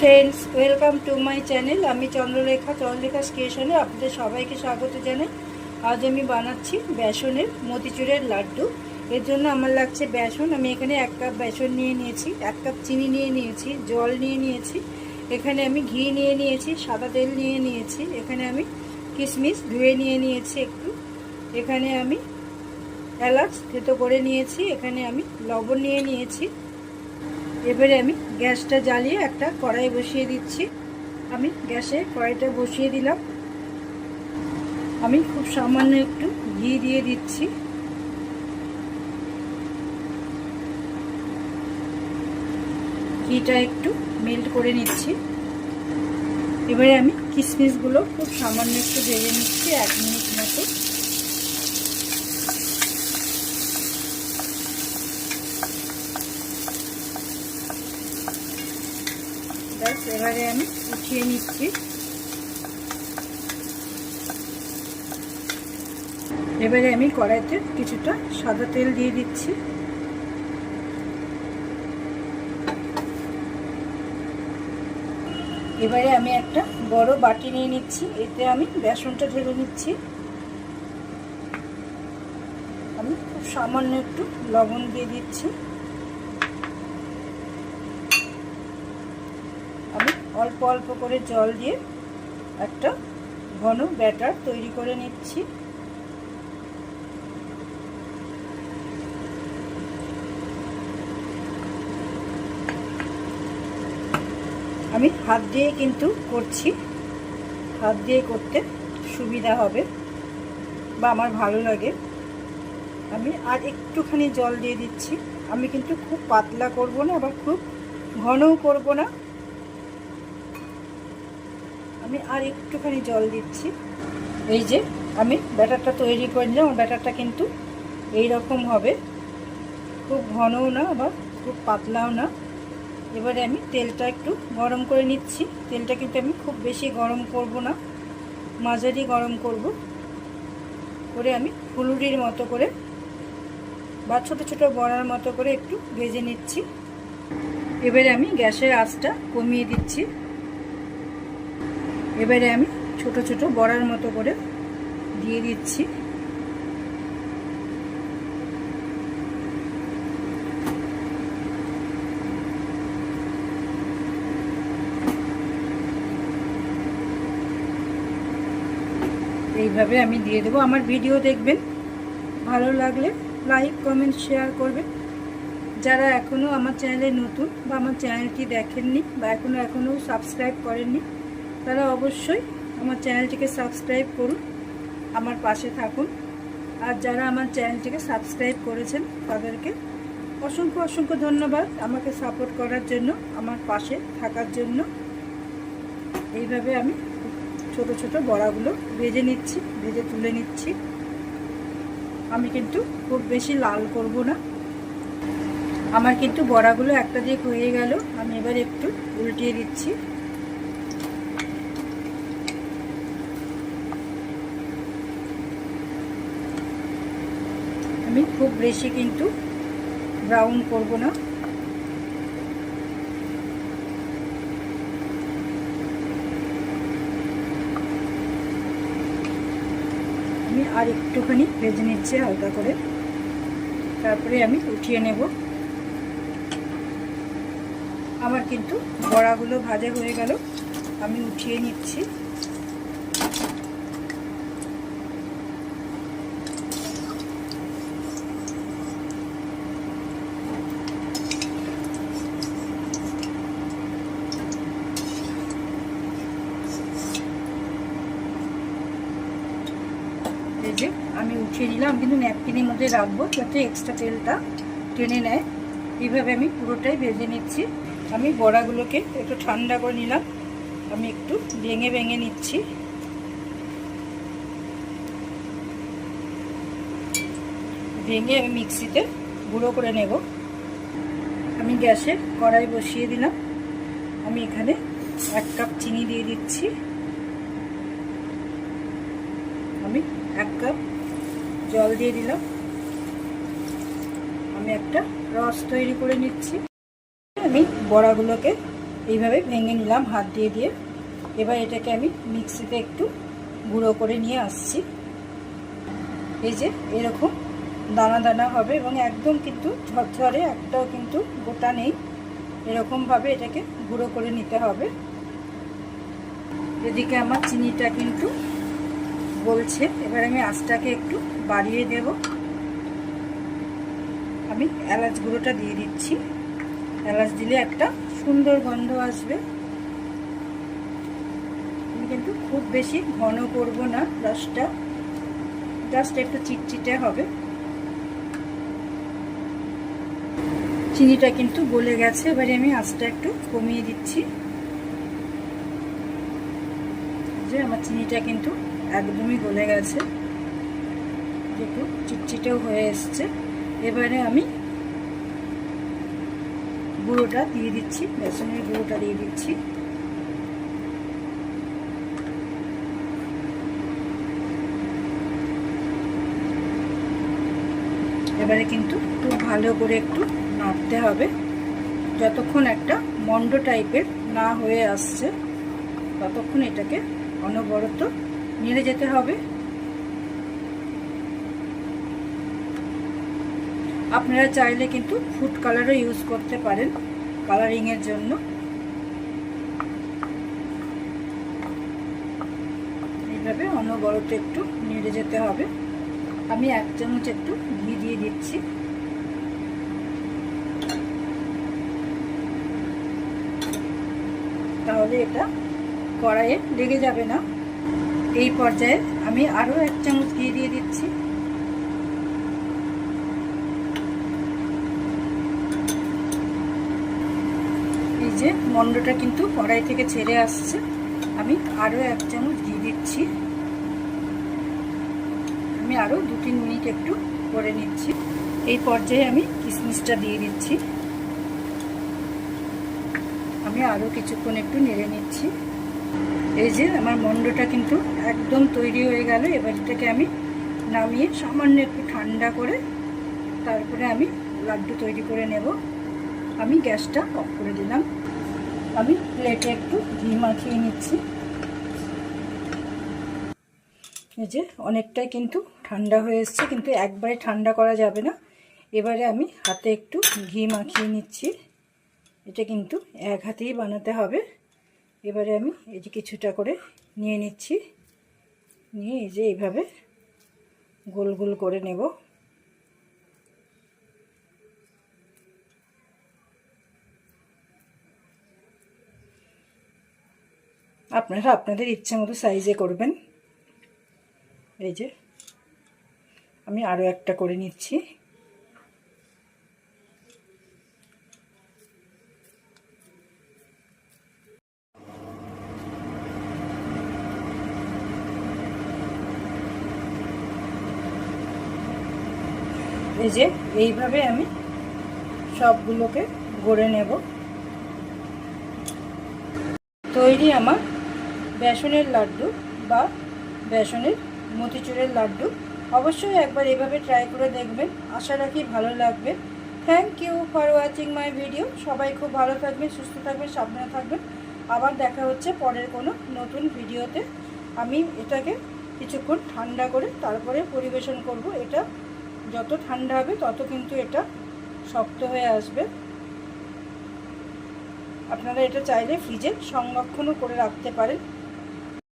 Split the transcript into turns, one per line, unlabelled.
Friends welcome to my channel আমি চন্দ্রলেখা চন্দ্রলেখা স্টেশনে আপনাদের সবাইকে স্বাগত জানাই। আজ আমি বানাচ্ছি বেসনের, মতিচুরের লাড্ডু। এর জন্য আমার লাগছে বেসন। আমি এখানে এক কাপ বেসন নিয়ে নিয়েছি, এক কাপ চিনি নিয়ে নিয়েছি, জল নিয়ে নিয়েছি। এখানে আমি ঘি নিয়ে নিয়েছি, সাদা তেল নিয়ে নিয়েছি। এখানে আমি কিশমিশ ধুয়ে নিয়ে নিয়েছি একটু। এখানে আমি এলাচ থেতো করে নিয়েছি। এখানে আমি লবণ নিয়ে নিয়েছি। এবারে আমি গ্যাসটা জ্বালিয়ে একটা কড়াই বসিয়ে দিচ্ছি। আমি গ্যাসে কড়াইটা বসিয়ে দিলাম। আমি খুব সামান্য একটু ঘি দিয়ে দিচ্ছি। ঘিটা একটু মেল্ট করে নিচ্ছি। এবারে আমি কিশমিশগুলো খুব সামান্য একটু ভেজে নিচ্ছি, এক মিনিট মতো। এবারে আমি উঠিয়ে নিচ্ছি। এবারে আমি কড়াইতে কিছুটা সাদা তেল দিয়ে দিচ্ছি। এবারে আমি একটা বড় বাটি নিয়ে নিচ্ছি, এতে আমি বেসনটা ঢেলে নিচ্ছি। আমি খুব সামান্য একটু লবণ দিয়ে দিচ্ছি আমি অল্প অল্প করে জল দিয়ে একটা ঘন ব্যাটার তৈরি করে নিচ্ছি। আমি হাত দিয়ে কিন্তু করছি। হাত দিয়ে করতে সুবিধা হবে বা আমার ভালো লাগে। আমি আর একটুখানি জল দিয়ে দিচ্ছি। আমি কিন্তু খুব পাতলা করব না, আবার খুব ঘনও করব না। আমি আর একটুখানি জল দিচ্ছি। এই যে, আমি ব্যাটারটা তৈরি করে নিলাম, আমার ব্যাটারটা কিন্তু এই রকম হবে। খুব ঘনও না, আবার খুব পাতলাও না। এবারে আমি তেলটা একটু গরম করে নিচ্ছি। তেলটা কিন্তু আমি খুব বেশি গরম করব না, মাঝারি গরম করব। করে আমি ফুলুরির মতো করে বা ছোটো ছোটো বড়ার মতো করে একটু ভেজে নিচ্ছি। এবারে আমি গ্যাসের আঁচটা কমিয়ে দিচ্ছি। এবারে আমি ছোট ছোট বড়ার মতো করে দিয়ে দিচ্ছি। এইভাবে আমি দিয়ে দেবো। আমার ভিডিও দেখবেন, ভালো লাগলে লাইক, কমেন্ট, শেয়ার করবেন। যারা এখনও আমার চ্যানেলে নতুন বা আমার চ্যানেলটি দেখেননি বা এখনও এখনও সাবস্ক্রাইব করেননি তারা অবশ্যই আমার চ্যানেলটিকে সাবস্ক্রাইব করুন, আমার পাশে থাকুন। আর যারা আমার চ্যানেলটিকে সাবস্ক্রাইব করেছেন, তাদেরকে অসংখ্য অসংখ্য ধন্যবাদ আমাকে সাপোর্ট করার জন্য, আমার পাশে থাকার জন্য। এইভাবে আমি ছোট ছোট বড়াগুলো ভেজে নিচ্ছি, ভেজে তুলে নিচ্ছি। আমি কিন্তু খুব বেশি লাল করব না। আমার কিন্তু বড়াগুলো একটা দিক হয়ে গেল, আমি এবার একটু উল্টিয়ে দিচ্ছি আমি খুব বেশি কিন্তু ব্রাউন করব না। আমি আর একটুখানি ভেজে নিচ্ছি হালকা করে। তারপরে আমি উঠিয়ে নেব। আমার কিন্তু বড়াগুলো ভাজা হয়ে গেল। আমি উঠিয়ে নিচ্ছি এই যে আমি উঠিয়ে নিলাম কিন্তু ন্যাপকিনের মধ্যে রাখব, যাতে এক্সট্রা তেলটা টেনে নেয়। এইভাবে আমি পুরোটাই ভেজে নিচ্ছি। আমি বড়াগুলোকে একটু ঠান্ডা করে নিলাম। আমি একটু ভেঙে ভেঙে নিচ্ছি। ভেঙে আমি মিক্সিতে গুঁড়ো করে নেব। আমি গ্যাসে কড়াই বসিয়ে দিলাম। আমি এখানে এক কাপ চিনি দিয়ে দিচ্ছি। আমি এক কাপ জল দিয়ে দিলাম। আমি একটা রস তৈরি করে নিচ্ছি। আমি বড়াগুলোকে এইভাবে ভেঙে নিলাম হাত দিয়ে দিয়ে। এবার এটাকে আমি মিক্সিতে একটু গুঁড়ো করে নিয়ে আসছি। এই যে এরকম দানা দানা হবে এবং একদম কিন্তু ঝরঝরে, একটাও কিন্তু গোটা নেই। এরকমভাবে এটাকে গুঁড়ো করে নিতে হবে। এদিকে আমার চিনিটা কিন্তু বলছে এবার আমি আঁচটাকে একটু বাড়িয়ে দেব। আমি এলাচ গুঁড়োটা দিয়ে দিচ্ছি। এলাচ দিলে একটা সুন্দর গন্ধ আসবে। আমি কিন্তু খুব বেশি ঘন করব না রসটা জাস্ট একটু চিটচিটে হবে। চিনিটা কিন্তু গলে গেছে। এবারে আমি আঁচটা একটু কমিয়ে দিচ্ছি। যে আমার চিনিটা কিন্তু একদমই গলে গেছে। চিটচিটেও হয়ে এসছে। এবারে আমি গুঁড়োটা দিয়ে দিচ্ছি, বেসনের গুঁড়োটা দিয়ে দিচ্ছি। এবারে কিন্তু খুব ভালো করে একটু নাড়তে হবে। যতক্ষণ একটা মন্ড টাইপের না হয়ে আসছে, ততক্ষণ এটাকে অনবরত নেড়ে যেতে হবে। আপনারা চাইলে কিন্তু ফুড কালারও ইউজ করতে পারেন কালারিংয়ের জন্য। এইভাবে অনবরত একটু নেড়ে যেতে হবে। আমি এক চামচ একটু ঘি দিয়ে দিচ্ছি। তাহলে এটা কড়াইয়ে লেগে যাবে না। এই পর্যায়ে আমি আরও এক চামচ ঘি দিয়ে দিচ্ছি। যে মন্ডটা কিন্তু কড়াই থেকে ছেড়ে আসছে। আমি আরও এক চামচ ঘি দিচ্ছি। আমি আরও দু তিন মিনিট একটু করে নিচ্ছি। এই পর্যায়ে আমি কিশমিশটা দিয়ে দিচ্ছি। আমি আরও কিছুক্ষণ একটু নেড়ে নিচ্ছি। এই যে আমার মন্ডটা কিন্তু একদম তৈরি হয়ে গেল। এবার এটাকে আমি নামিয়ে সামান্য একটু ঠান্ডা করে তারপরে আমি লাড্ডু তৈরি করে নেব। আমি গ্যাসটা অফ করে দিলাম। আমি প্লেটে একটু ঘি মাখিয়ে নিচ্ছি। এই যে অনেকটাই কিন্তু ঠান্ডা হয়ে এসছে, কিন্তু একবারে ঠান্ডা করা যাবে না। এবারে আমি হাতে একটু ঘি মাখিয়ে নিচ্ছি। এটা কিন্তু এক হাতেই বানাতে হবে। এবারে আমি এই যে কিছুটা করে নিয়ে নিচ্ছি। নিয়ে এই যে এইভাবে গোল গোল করে নেব। আপনারা আপনাদের ইচ্ছে মতো সাইজে করবেন। এই যে, আমি আরও একটা করে নিচ্ছি। এই যে, এইভাবে আমি সবগুলোকে গড়ে নেব। তৈরি আমার বেসনের লাড্ডু বা বেসনের মতিচুরের লাড্ডু। অবশ্যই একবার এভাবে ট্রাই করে দেখবেন। আশা রাখি ভালো লাগবে। Thank you for watching my video সবাই খুব ভালো থাকবেন, সুস্থ থাকবেন, সাবধানে থাকবেন। আবার দেখা হচ্ছে পরের কোনো নতুন ভিডিওতে। আমি এটাকে কিছুক্ষণ ঠান্ডা করে তারপরে পরিবেশন করব। এটা যত ঠান্ডা হবে, তত কিন্তু এটা শক্ত হয়ে আসবে। আপনারা এটা চাইলে ফ্রিজে সংরক্ষণও করে রাখতে পারেন।